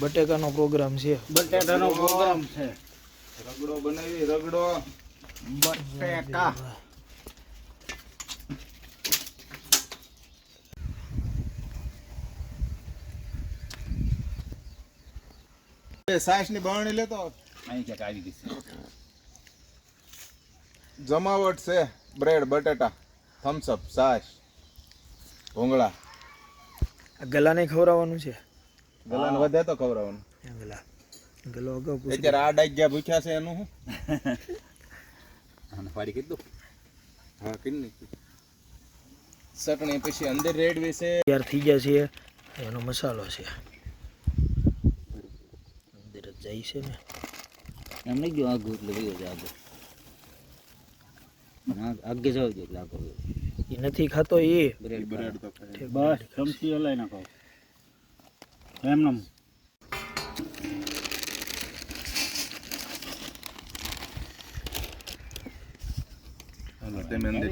બટેકાનો programme છે. બટેકાનો programme છે. રગડો બનાવી રગડો. બટેકા. સાસની બરણી લેતો. અહીં ક્યાંક આવી ગઈ છે. જમાવટ છે બ્રેડ બટેટા થમ્સઅપ સાસ ભૂંગળા. આ ગલાને ખવડાવવાનું છે. ગલાને વધે તો ખવડાવવાનું. ગલા. ગલો અગાઉ પૂછી અત્યારે આ ડાગ્યા ભૂખ્યા છે એનું હું અને ફરી કીધું? હા કિન્ની ચટણી પછી અંદર રેડ વિશે તૈયાર થઈ ગયા છે એનો મસાલો છે. અંદર જ જાય છે ને. એમ નહીં ગયો આગળ એટલે ગયો છે આગળ આગે જાવ એટલે આગળ એ નથી ખાતો એ. બ્રેડ બ્રેડ તો ખાય. બસ ચમચી હલાઈ નાખો. એમ હાલો, તમે અંદર